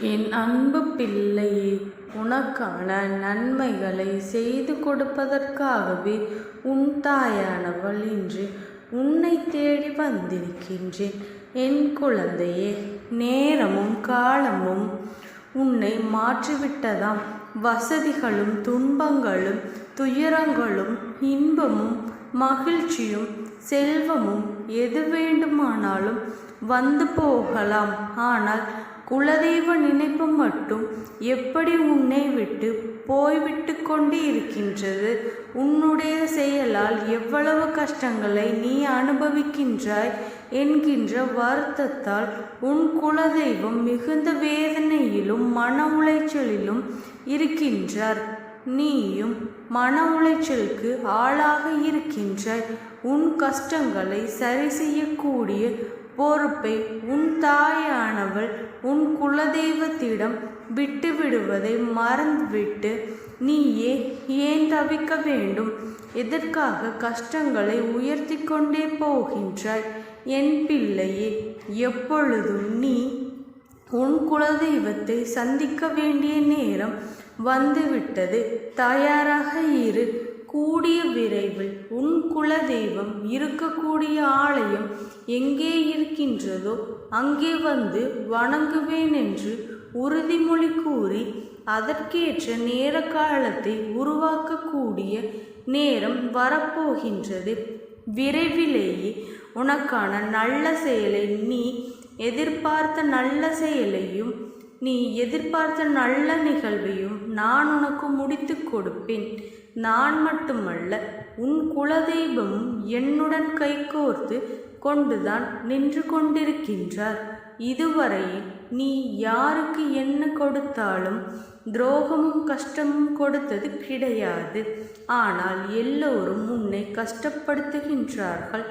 என் அன்பு பிள்ளையே உனக்கான நன்மைகளை செய்து கொடுப்பதற்காகவே உன் தாயானவள் இன்று உன்னை தேடி வந்திருக்கின்றேன். என் குழந்தையே நேரமும் காலமும் உன்னை மாற்றிவிட்டதாம். வசதிகளும் துன்பங்களும் துயரங்களும் இன்பமும் மகிழ்ச்சியும் செல்வமும் எது வேண்டுமானாலும் வந்து போகலாம். ஆனால் குலதெய்வ நினைப்பு மட்டும் எப்படி உன்னை விட்டு போய்விட்டு கொண்டு இருக்கின்றது உன்னுடைய செயலால் எவ்வளவு கஷ்டங்களை நீ அனுபவிக்கின்றாய் என்கின்ற வருத்தத்தால் உன் குலதெய்வம் மிகுந்த வேதனையிலும் மன உளைச்சலிலும் இருக்கின்றார். நீயும் மன உளைச்சலுக்கு ஆளாக இருக்கின்றாய். உன் கஷ்டங்களை சரி செய்யக்கூடிய பொறுப்பை உன் தாயானவள் உன் குலதெய்வத்திடம் விட்டுவிடுவதை மறந்துவிட்டு நீயே ஏன் தவிக்க வேண்டும்? எதற்காக கஷ்டங்களை உயர்த்தி கொண்டே போகின்றாய்? என் பிள்ளையே எப்பொழுதும் நீ உன் குலதெய்வத்தை சந்திக்க வேண்டிய நேரம் வந்துவிட்டது. தயாராக இரு. கூடிய விரைவில் உன் குலதெய்வம் இருக்கக்கூடிய ஆலயம் எங்கே இருக்கின்றதோ அங்கே வந்து வணங்குவேன் என்று உறுதிமொழி கூறி அதற்கேற்ற நேர காலத்தை உருவாக்கக்கூடிய நேரம் வரப்போகின்றது. விரைவிலேயே உனக்கான நல்ல செயலை நீ எதிர்பார்த்த நல்ல செயலையும் நீ எதிர்பார்த்த நல்ல நிகழ்வையும் நான் உனக்கு முடித்து கொடுப்பேன். நான் மட்டுமல்ல உன் குலதெய்வமும் என்னுடன் கைகோர்த்து கொண்டுதான் நின்று கொண்டிருக்கின்றார். இதுவரையில் நீ யாருக்கு என்ன கொடுத்தாலும் துரோகமும் கஷ்டமும் கொடுத்தது கிடையாது. ஆனால் எல்லோரும் உன்னை கஷ்டப்படுத்துகின்றார்கள்.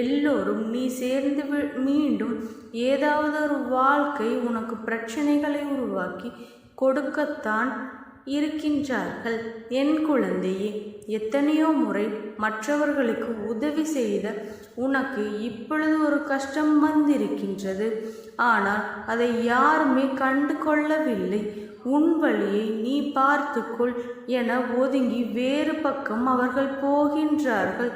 எல்லோரும் நீ சேர்ந்து மீண்டும் ஏதாவது ஒரு வாழ்க்கை உனக்கு பிரச்சனைகளை உருவாக்கி கொடுக்கத்தான் இருக்கின்றார்கள். என் குழந்தையே எத்தனையோ முறை மற்றவர்களுக்கு உதவி செய்த உனக்கு இப்பொழுது ஒரு கஷ்டம் வந்திருக்கின்றது. ஆனால் அதை யாருமே கண்டு கொள்ளவில்லை உன் வழியை நீ பார்த்துக்கொள் என ஒதுங்கி வேறு பக்கம் அவர்கள் போகின்றார்கள்.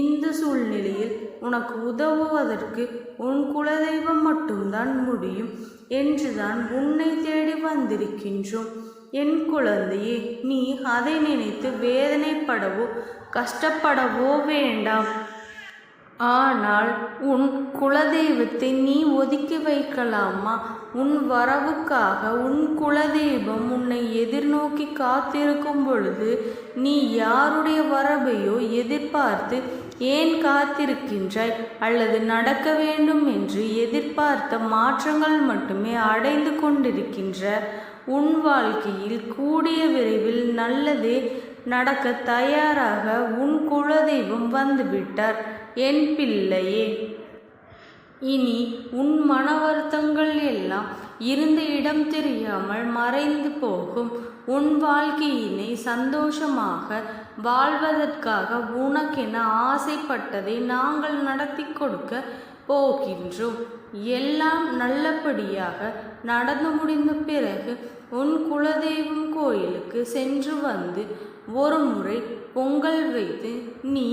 இந்த சூழ்நிலையில் உனக்கு உதவுவதற்கு உன் குலதெய்வம் மட்டும்தான் முடியும் என்றுதான் உன்னை தேடி வந்திருக்கின்றோம். என் குழந்தையே நீ அதை நினைத்து வேதனைப்படவோ கஷ்டப்படவோ வேண்டாம். ஆனால் உன் குலதெய்வத்தை நீ ஒதுக்கி வைக்கலாமா? உன் வரவுக்காக உன் குலதெய்வம் உன்னை எதிர்நோக்கி காத்திருக்கும் பொழுது நீ யாருடைய வரவையோ எதிர்பார்த்து ஏன் காத்திருக்கின்றாய்? அல்லது நடக்க வேண்டும் என்று எதிர்பார்த்த மாற்றங்கள் மட்டுமே அடைந்து கொண்டிருக்கின்ற உன் வாழ்க்கையில் கூடிய விரைவில் நல்லதே நடக்க தயாராக உன் குலதெய்வம் வந்துவிட்டார். என் பிள்ளையே இனி உன் மன வருத்தங்கள் எல்லாம் இருந்த இடம் தெரியாமல் மறைந்து போகும். உன் வாழ்க்கையினை சந்தோஷமாக வாழ்வதற்காக உனக்கென ஆசைப்பட்டதை நாங்கள் நடத்தி கொடுக்க போகின்றோம். எல்லாம் நல்லபடியாக நடந்து முடிந்த பிறகு உன் குலதெய்வம் கோயிலுக்கு சென்று வந்து ஒரு முறை பொங்கல் வைத்து நீ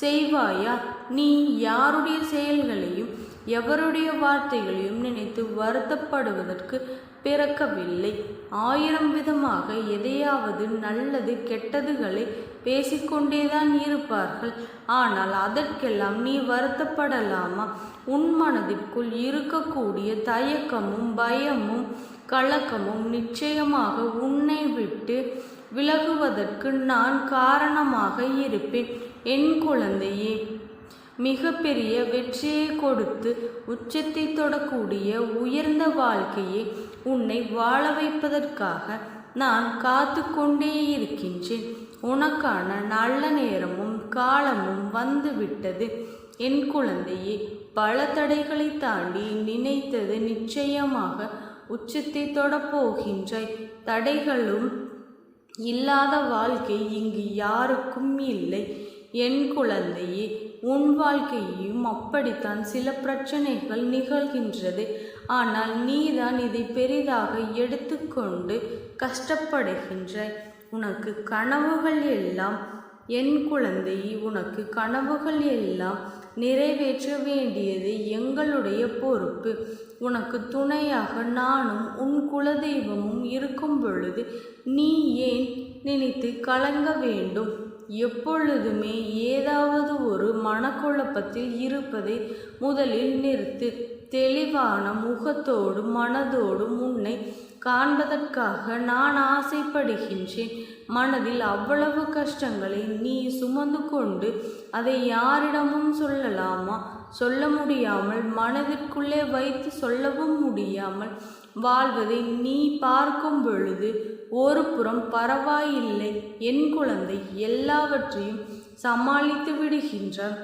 செய்வாயா? நீ யாருடைய செயல்களையும் எவருடைய வார்த்தைகளையும் நினைத்து வருத்தப்படுவதற்கு பிறக்கவில்லை. ஆயிரம் விதமாக எதையாவது நல்லது கெட்டதுகளை பேசிக்கொண்டேதான் இருப்பார்கள். ஆனால் அதற்கெல்லாம் நீ வருத்தப்படலாமா? உன் மனதிற்குள் இருக்கக்கூடிய தயக்கமும் பயமும் கலக்கமும் நிச்சயமாக உன்னை விட்டு விலகுவதற்கு நான் காரணமாக இருப்பேன். என் குழந்தையே மிகப்பெரிய வெற்றியை கொடுத்து உச்சத்தை தொடக்கூடிய உயர்ந்த வாழ்க்கையை உன்னை வாழ வைப்பதற்காக நான் காத்து கொண்டே இருக்கின்றேன். உனக்கான நல்ல நேரமும் காலமும் வந்துவிட்டது. என் குழந்தையே பல தடைகளை தாண்டி நினைத்தது நிச்சயமாக உச்சத்தை தொடப்போகின்றாய். தடைகளும் இல்லாத வாழ்க்கை இங்கு யாருக்கும் இல்லை. என் குழந்தையே உன் வாழ்க்கையையும் அப்படித்தான் சில பிரச்சனைகள் நிகழ்கின்றது. ஆனால் நீதான் இதை பெரிதாக எடுத்துக்கொண்டு கஷ்டப்படுகின்றாய். உனக்கு கனவுகள் எல்லாம் என் குழந்தை உனக்கு கனவுகள் எல்லாம் நிறைவேற்ற வேண்டியது எங்களுடைய பொறுப்பு. உனக்கு துணையாக நானும் உன் குலதெய்வமும் இருக்கும் பொழுது நீ ஏன் நினைத்து கலங்க வேண்டும்? எப்பொழுதுமே ஏதாவது ஒரு மனக்குழப்பத்தில் இருப்பதை முதலில் நிறுத்து. தெளிவான முகத்தோடும் மனதோடும் உன்னை காண்பதற்காக நான் ஆசைப்படுகின்றேன். மனதில் அவ்வளவு கஷ்டங்களை நீ சுமந்து கொண்டு அதை யாரிடமும் சொல்லலாமா? சொல்ல முடியாமல் மனதிற்குள்ளே வைத்து சொல்லவும் முடியாமல் வாழ்வதை நீ பார்க்கும் பொழுது ஒரு புறம் பரவாயில்லை. என் குழந்தை எல்லாவற்றையும் சமாளித்து விடுகின்றான்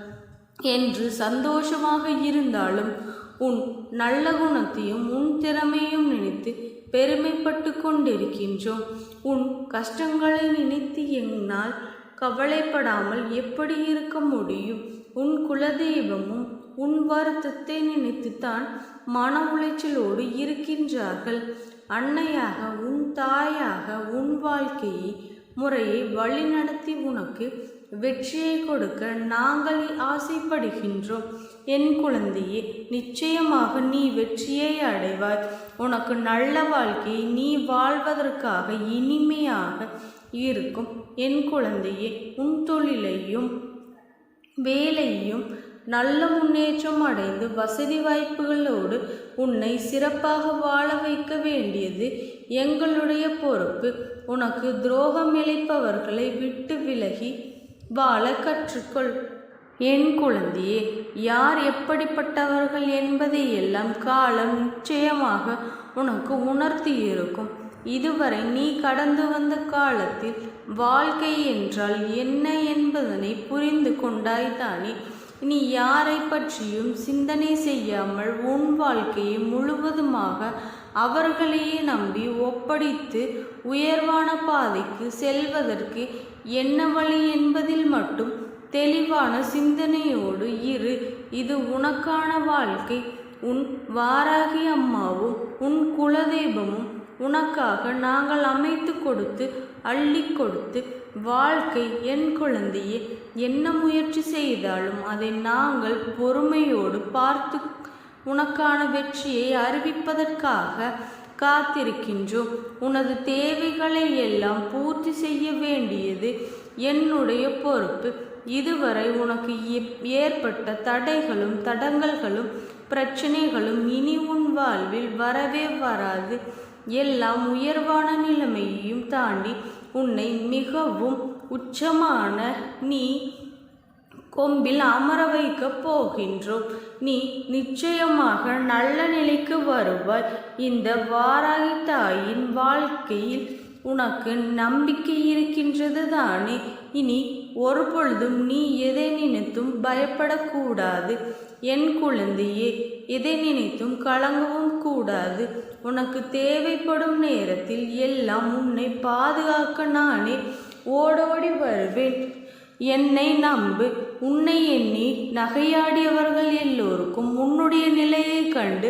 என்று சந்தோஷமாக இருந்தாலும் உன் நல்ல குணத்தையும் உன் திறமையும் நினைத்து பெருமைப்பட்டு கொண்டிருக்கின்றோம் உன் கஷ்டங்களை நினைத்து என்னால் கவலைப்படாமல் எப்படி இருக்க முடியும்? உன் குலதெய்வமும் உன் வருத்தத்தை நினைத்துத்தான் மன உளைச்சலோடு இருக்கின்றார்கள். அன்னையாக உன் தாயாக உன் வாழ்க்கையை முறையை வழிநடத்தி உனக்கு வெற்றியை கொடுக்க நாங்கள் ஆசைப்படுகின்றோம். என் குழந்தையே நிச்சயமாக நீ வெற்றியை அடைவாய். உனக்கு நல்ல வாழ்க்கையை நீ வாழ்வதற்காக இனிமையாக இருக்கும். என் குழந்தையே உன் தொழிலையும் வேலையும் நல்ல முன்னேற்றம் அடைந்து வசதி வாய்ப்புகளோடு உன்னை சிறப்பாக வாழ வைக்க வேண்டியது எங்களுடைய பொறுப்பு. உனக்கு துரோகம் இழைப்பவர்களை விட்டு விலகி வாழ கற்றுக்கொள். என் குழந்தையே யார் எப்படிப்பட்டவர்கள் என்பதை எல்லாம் காலம் நிச்சயமாக உனக்கு உணர்த்தி இருக்கும். இதுவரை நீ கடந்து வந்த காலத்தில் வாழ்க்கை என்றால் என்ன என்பதனை புரிந்து கொண்டாய்தானே. நீ யாரை பற்றியும் சிந்தனை செய்யாமல் உன் வாழ்க்கையை முழுவதுமாக அவர்களையே நம்பி ஒப்படைத்து உயர்வான பாதைக்கு செல்வதற்கு என்ன வழி என்பதில் மட்டும் தெளிவான சிந்தனையோடு இரு. இது உனக்கான வாழ்க்கை. உன் வாராகி அம்மாவும் உன் குலதெய்வமும் உனக்காக நாங்கள் அமைத்து கொடுத்து அள்ளி கொடுத்து வாழ்க்கை என் குழந்தையே என்ன முயற்சி செய்தாலும் அதை நாங்கள் பொறுமையோடு பார்த்து உனக்கான வெற்றியை அறிவிப்பதற்காக காத்திருக்கின்றோம். உனது தேவைகளை எல்லாம் பூர்த்தி செய்ய வேண்டியது என்னுடைய பொறுப்பு. இதுவரை உனக்கு ஏற்பட்ட தடைகளும் தடங்கல்களும் பிரச்சனைகளும் இனி உன் வாழ்வில் வரவே வராது. எல்லாம் உயர்வான நிலைமையையும் தாண்டி உன்னை மிகவும் உச்சமான நீ கொம்பில் அமர வைக்கப் போகின்றோம். நீ நிச்சயமாக நல்ல நிலைக்கு வருவாய். இந்த வாராகி தாயின் வாழ்க்கையில் உனக்கு நம்பிக்கை இருக்கின்றது தானே இனி ஒரு பொழுதும் நீ எதை நினைத்து பயப்படக்கூடாது. என் குழந்தையே எதை நினைத்தும் கலங்கவும் கூடாது. உனக்கு தேவைப்படும் நேரத்தில் எல்லாம் உன்னை பாதுகாக்க நானே ஓடோடி வருவேன். என்னை நம்பு. உன்னை எண்ணி நகையாடியவர்கள் எல்லோருக்கும் உன்னுடைய நிலையை கண்டு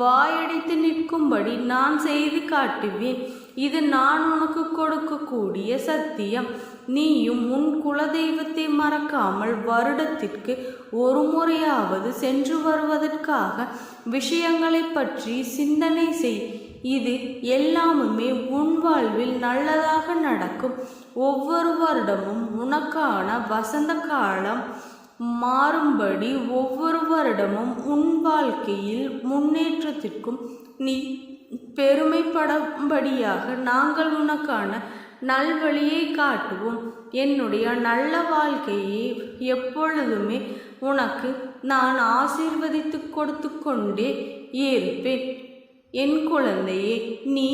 வாயடித்து நிற்கும்படி நான் செய்து காட்டுவேன். இது நான் உனக்கு கொடுக்கக்கூடிய சத்தியம். நீயும் உன் குலதெய்வத்தை மறக்காமல் வருடத்திற்கு ஒரு முறையாவது சென்று வருவதற்காக விஷயங்களை பற்றி சிந்தனை செய். இது எல்லாமுமே உன் வாழ்வில் நல்லதாக நடக்கும். ஒவ்வொரு வருடமும் உனக்கான வசந்த காலம் மாறும்படி ஒவ்வொரு வருடமும் உன் வாழ்க்கையில் முன்னேற்றத்திற்கும் நீ பெருமைப்படும்படியாக நாங்கள் உனக்கான நல்வழியை காட்டுவோம். என்னுடைய நல்ல வாழ்க்கையை எப்பொழுதுமே உனக்கு நான் ஆசீர்வதித்து கொடுத்து கொண்டே இருப்பேன். என் குழந்தையே நீ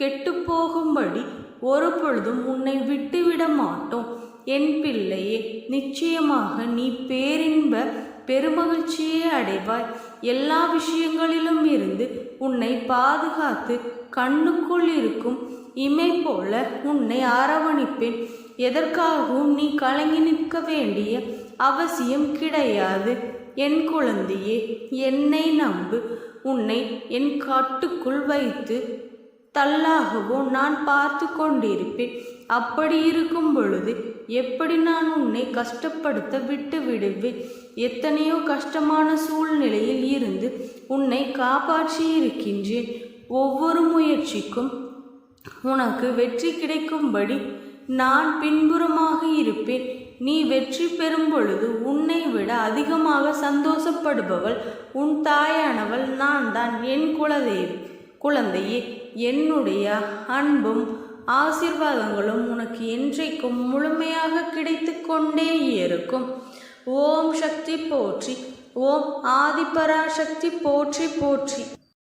கெட்டுப்போகும்படி ஒரு பொழுதும் உன்னை விட்டுவிட மாட்டோம். என் பிள்ளையே நிச்சயமாக நீ பேரின்ப பெருமகிழ்ச்சியே அடைவாய். எல்லா விஷயங்களிலும் இருந்து உன்னை பாதுகாத்து கண்ணுக்குள் இருக்கும் இமை போல உன்னை அரவணிப்பேன். எதற்காகவும் நீ கலங்கி நிற்க வேண்டிய அவசியம் கிடையாது. என் குழந்தையே என்னை நம்பு. உன்னை என் காட்டுக்குள் வைத்து தள்ளாகவோ நான் பார்த்து கொண்டிருப்பேன். அப்படி இருக்கும் பொழுது எப்படி நான் உன்னை கஷ்டப்படுத்த விட்டு விடுவேன்? எத்தனையோ கஷ்டமான சூழ்நிலையில் இருந்து உன்னை காப்பாற்றி இருக்கின்றேன். ஒவ்வொரு முயற்சிக்கும் உனக்கு வெற்றி கிடைக்கும்படி நான் பின்புறமாக இருப்பேன். நீ வெற்றி பெறும் பொழுது உன்னை விட அதிகமாக சந்தோஷப்படுபவள் உன் தாயானவள் நான் தான் என் குலதேவி குழந்தையே என்னுடைய அன்பும் ஆசிர்வாதங்களும் உனக்கு என்றைக்கும் முழுமையாக கிடைத்து கொண்டே இருக்கும். ஓம் சக்தி போற்றி ஓம் ஆதிபராசக்தி போற்றி போற்றி.